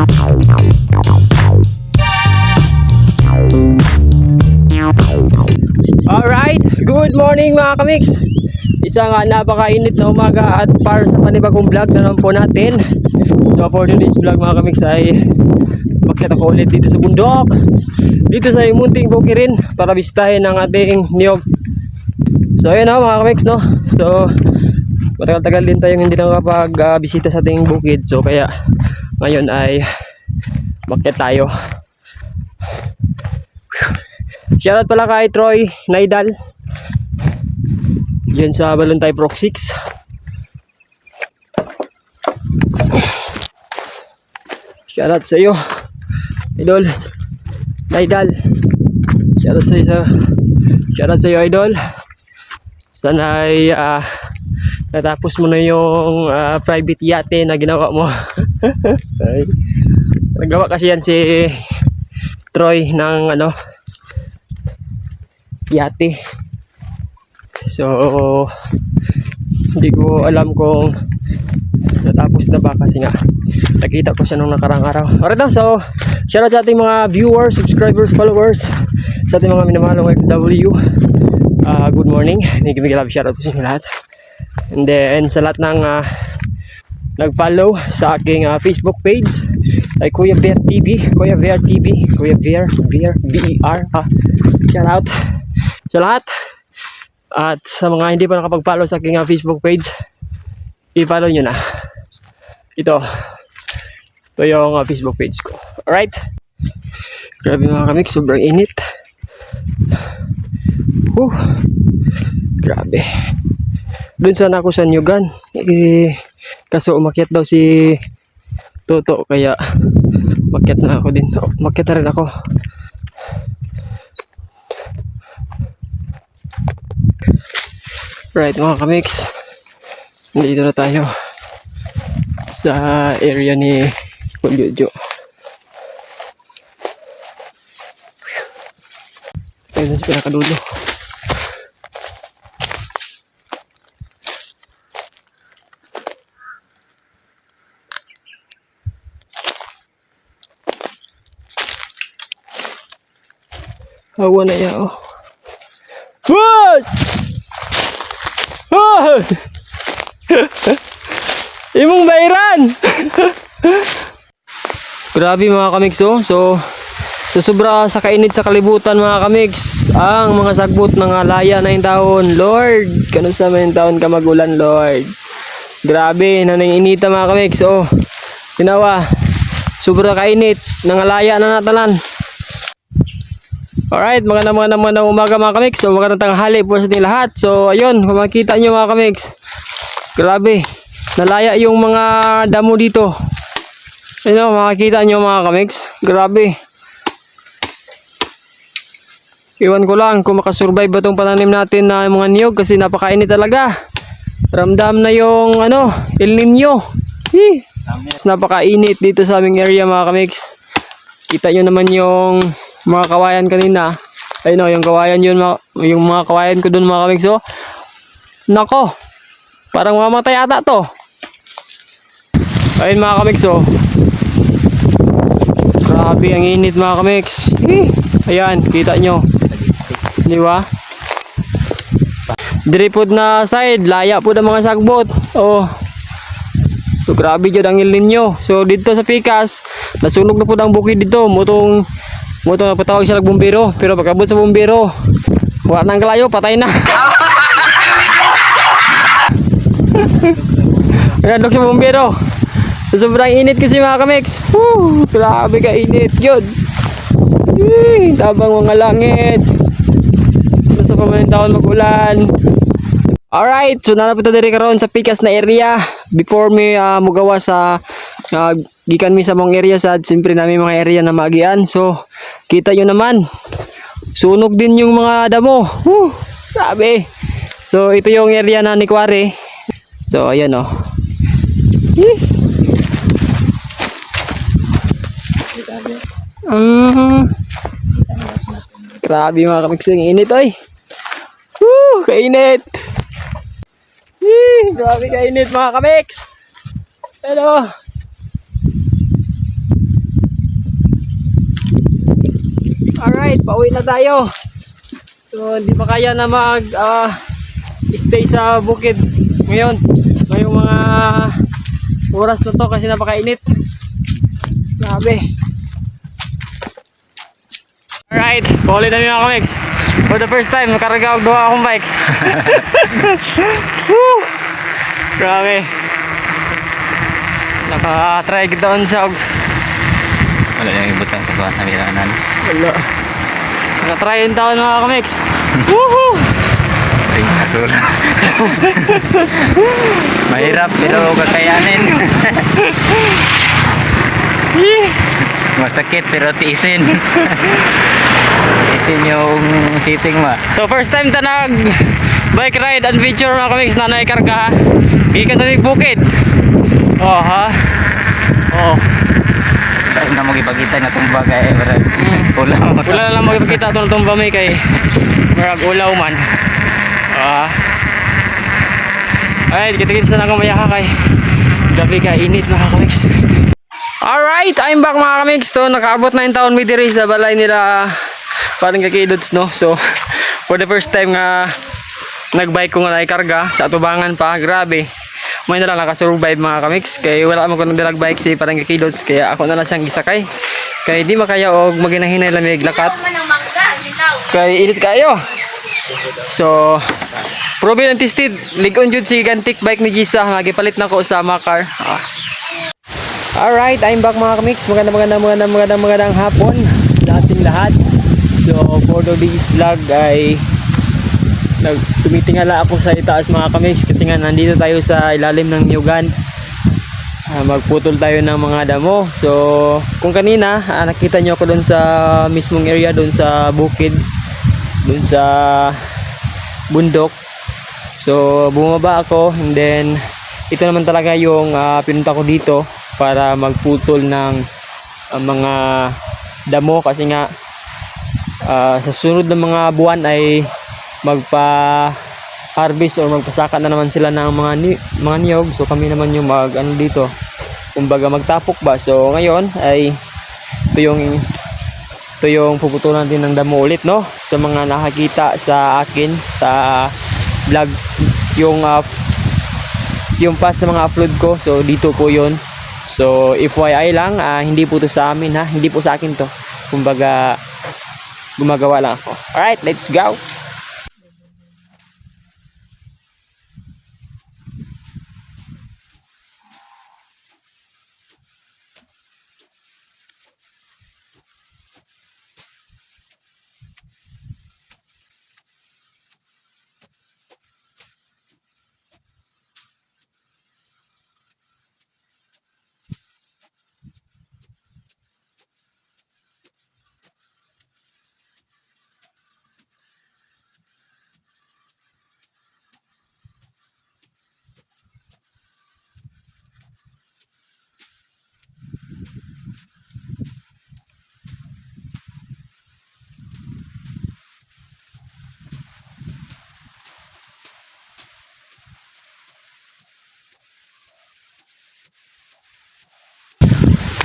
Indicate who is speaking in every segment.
Speaker 1: Alright, good morning mga kamix. Isang uh, napakainit na umaga at para sa panibagong vlog na naman po natin. So for today's vlog mga kamix ay Bakit ako ulit dito sa bundok. Dito sa munting bukirin para bisitahin ang ating niyog. So ayun na mga kamix no? So matagal-tagal din tayong hindi nakapag-bisita sa ating bukid So kaya ngayon ay Bakit tayo Shoutout pala kay Troy Naidal. Yan sa Balantay Proc 6. Shoutout sa iyo. Idol. Naidal. Shoutout sa iyo Shoutout sa iyo Idol. Sana ay ah, natapos mo na yung ah, private yate na ginawa mo. Nagawa kasi yan si Troy ng ano yate. So, hindi ko alam kung natapos na ba kasi nga nakita ko siya nung nakarang araw. Alright na, so shoutout sa ating mga viewers, subscribers, followers, sa ating mga minamahalong FW. Ah, good morning. Big love shoutout po sa inyo lahat. And then sa lahat ng ah, nag-follow sa aking ah, Facebook page ay Kuya Bear TV, Kuya Bear TV, Kuya Bear, Bear, B-E-R, ah, shout out sa lahat. At sa mga hindi pa nakapag-follow sa aking ah, Facebook page, i-follow nyo na. Ito. Ito yung ah, Facebook page ko. Alright? Grabe mga kamik, sobrang init. Whew. Grabe. Doon sana ako sa Nyugan. Eh, kaso umakyat daw si Toto kaya umakyat na ako din. Umakyat na rin ako. Right mga kamix. Nandito na tayo sa area ni Kunjojo. Ayun si pinakadulo. Hawa na yan oh. Boss! Oh! Imong bayran! Grabe mga kamigs oh. So, so sobra sa kainit sa kalibutan mga kamigs. Ang mga sagbot ng alaya na yung taon. Lord, kanusta man yung taon ka magulan, Lord. Grabe, nanginita mga kamigs. Oh, tinawa. Sobra kainit. Nangalaya na natalan. Alright, magandang magandang magandang umaga mga kamigs. So, magandang tanghali po sa ating lahat. So, ayun, kung makikita nyo mga kamigs. Grabe, nalaya yung mga damo dito. Ayun, makikita nyo mga kamigs. Grabe. Iwan ko lang kung makasurvive ba itong pananim natin na mga niyog kasi napakainit talaga. Ramdam na yung ano, El Nino. Napakainit dito sa aming area mga kamigs. Kita nyo naman yung mga kawayan kanina. Ayun o, yung kawayan yun, yung mga kawayan ko dun mga kamigs. So, nako, parang mamatay ata to. Ayun mga kamigs oh. Grabe ang init mga kamigs. Eh, ayan, kita nyo. Di ba? Dripod na side, laya po ng mga sagbot. Oh. So grabe jud ang ilin nyo. So dito sa Pikas, nasunog na po ang bukid dito. Mutong mutong napatawag siya ng bumbero. Pero pagkabot sa bumbero, wala nang kalayo, patay na. Nagandok sa bumbero. So, sobrang init kasi mga kamix. Woo, grabe ka init yun. Eh, tabang mga langit. Basta pa man taon mag-ulan. Alright, so nanapunta diri karon sa Pikas na area before mi uh, mugawa sa uh, gikan mi sa mong area sa siyempre namin mga area na magian. So kita nyo naman. Sunog din yung mga damo. Woo, sabi. So ito yung area na ni Kware. So ayan oh. Eh. Mm. Grabe mga kamiksing init oy. Woo, kainit. Yee, grabe kainit mga kamiks. Hello. Alright, pauwi na tayo. So, hindi pa kaya na mag ah, stay sa bukid ngayon. Ngayong mga oras na to kasi napakainit. Grabe. Alright, pauwi na mga kamiks. For the first time, nakarga ako duha akong bike. Woo! Grabe. Naka-try kita on sa
Speaker 2: Wala yung ibutang sa kuha ng kailangan.
Speaker 1: Wala. Naka-try yung taon mga kamiks. Woohoo!
Speaker 2: Ring asura. Mahirap pero kakayanin. Masakit pero tiisin. tiisin yung sitting mo.
Speaker 1: So first time ta nag bike ride adventure mga kamiks na naikarga. Gikan na yung bukid. Oh ha. Oh.
Speaker 2: Saan na mo ipakita nga itong bagay. Brad. Ulang.
Speaker 1: Wala na lang magpakita ito itong bamay kay Marag ulaw man. Ah. Ay, kita-kita na kumaya ka kay Gabi ka, init mga kamiks. Alright, I'm back mga kamiks. So, nakaabot na yung taon may diri sa balay nila parang kakilods, no? So, for the first time nga nagbike ko nga naikarga sa atubangan pa, grabe. May na lang nakasurvive mga kamiks. Kaya wala mo ko nang bike si parang kakilods. Kaya ako na lang siyang gisakay. Kaya di makaya og maginahinay lamig lakat. Kay init kayo. So, proven and tested. Ligon jud si Gantik bike ni Gisa nga gipalit na ko sa Makar. Ah. Alright, I'm back mga kamix. Magandang magandang magandang magandang magandang hapon ating lahat. So, for today's vlog ay nag tumitingala ako sa itaas mga kamix kasi nga nandito tayo sa ilalim ng Nyugan. Ah, magputol tayo ng mga damo. So, kung kanina ah, nakita nyo ako doon sa mismong area doon sa bukid doon sa bundok. So, bumaba ako and then ito naman talaga yung ah, pinunta ko dito para magputol ng ah, mga damo kasi nga ah, sa sunod ng mga buwan ay magpa harvest or magpasaka na naman sila ng mga ni mga niyog. So kami naman yung mag ano dito kumbaga magtapok ba. So ngayon ay ito yung ito yung puputulan din ng damo ulit no? Sa mga nakakita sa akin sa vlog yung uh, yung past na mga upload ko. So dito po yon so FYI lang ah, hindi po to sa amin ha? Hindi po sa akin to. Kumbaga gumagawa lang ako. Alright let's go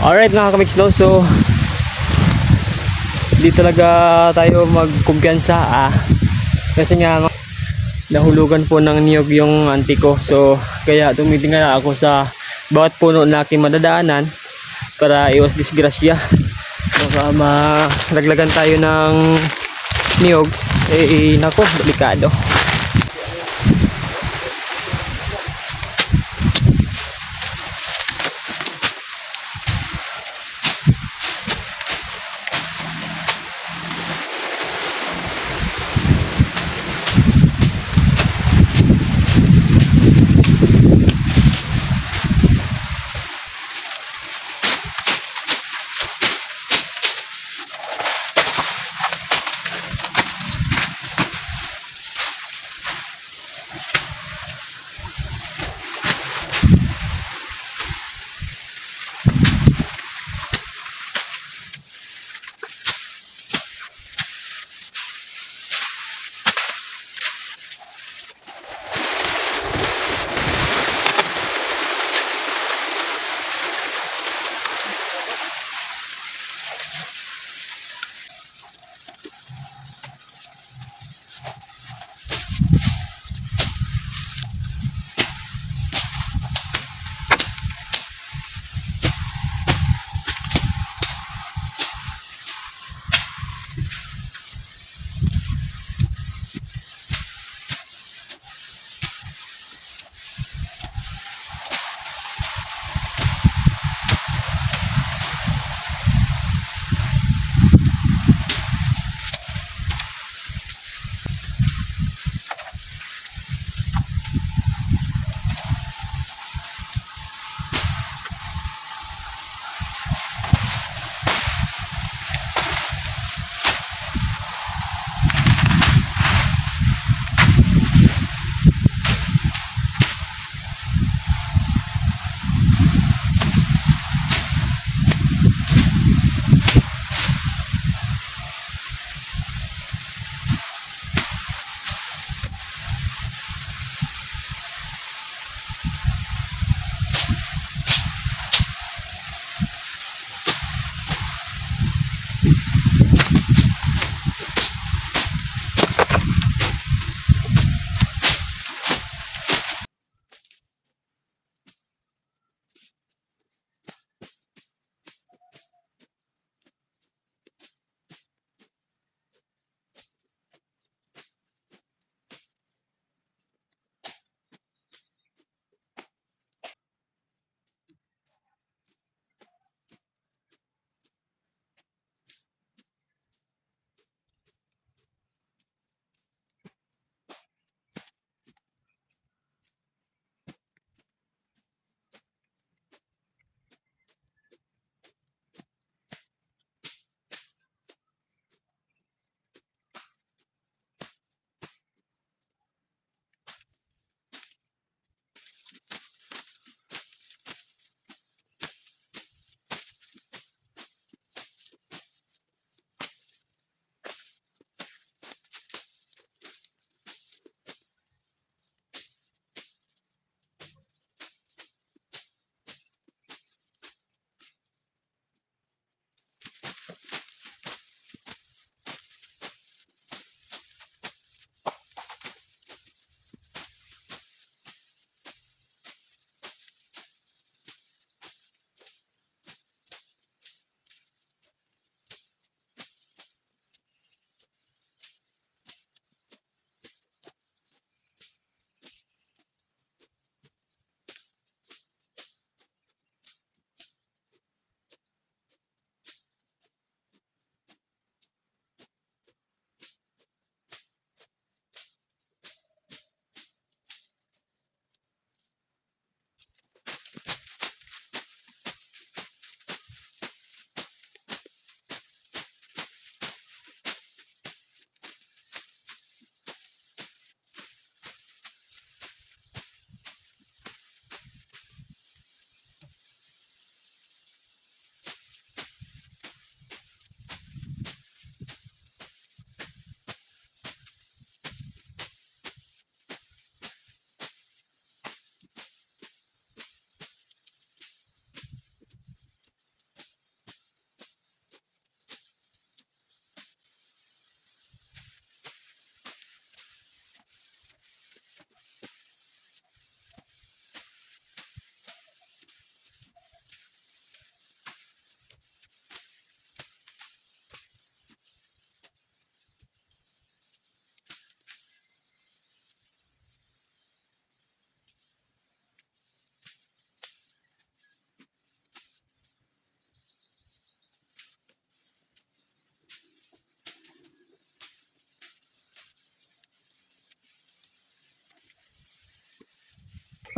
Speaker 1: Alright mga kamix no, so di talaga tayo magkumpiyansa ah. Kasi nga nahulugan po ng niyog yung auntie ko. So kaya tumitingala ako sa bawat puno na aking madadaanan para iwas disgrasya. Baka malaglagan tayo ng niyog. Eh nako, delikado.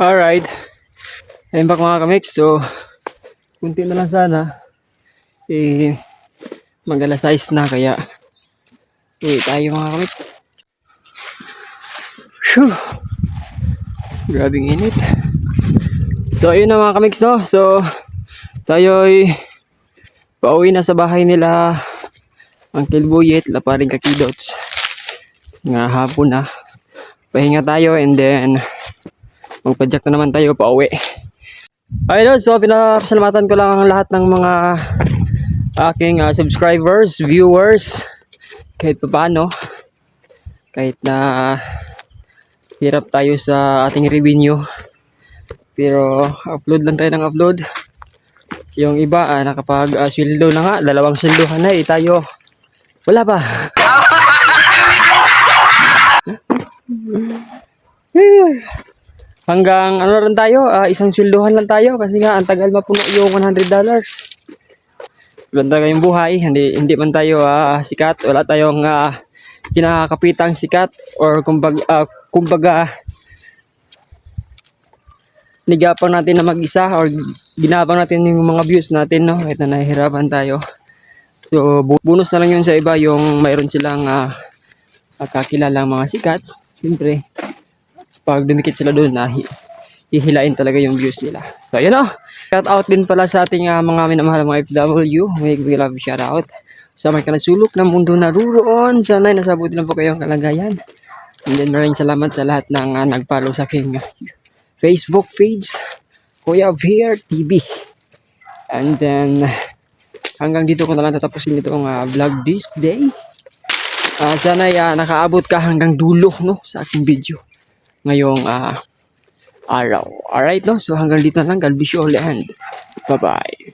Speaker 1: Alright. Ayun ba mga kamix? So, kunti na lang sana. Eh, mag 6 na kaya uwi tayo mga kamix. Phew. Grabing init. So, ayun na mga kamix, no? So, tayo'y pauwi na sa bahay nila Uncle Buyet, Laparing Kakidots. Nga hapon na. Pahinga tayo and then magpadyak na naman tayo pauwi. Ayun, so pinapasalamatan ko lang ang lahat ng mga aking ah, subscribers, viewers, kahit pa paano. Kahit na hirap tayo sa ating revenue. Pero upload lang tayo ng upload. Yung iba ah, nakapag ah, sweldo na nga, dalawang sweldohan na eh tayo. Wala pa. Hanggang ano rin tayo, ah, isang sweldohan lang tayo kasi nga ang tagal mapuno yung 100 dollars. Ganda yung buhay, hindi hindi man tayo ah, sikat, wala tayong ah, kinakapitang sikat or kumbaga, ah, kumbaga nigapang natin na mag-isa or ginabang natin yung mga views natin no? Na nahihirapan tayo. So bonus na lang yun sa iba yung mayroon silang uh, kakilalang mga sikat siyempre pag dumikit sila doon na hihilain talaga yung views nila. So yun o shout out din pala sa ating ah, mga minamahal mga FW may we love shout out. Sa may kanasulok ng mundo naruroon sana nasabuti lang po kayong kalagayan. And then maraming salamat sa lahat ng ah, nag-follow sa aking ah, Facebook page, Kuya Bear TV. And then, hanggang dito ko na lang tatapusin itong uh, vlog this day. Ah, sana ah, nakaabot ka hanggang dulo no, sa aking video ngayong ah, araw. Alright, no? So hanggang dito lang. God bless you all and bye-bye.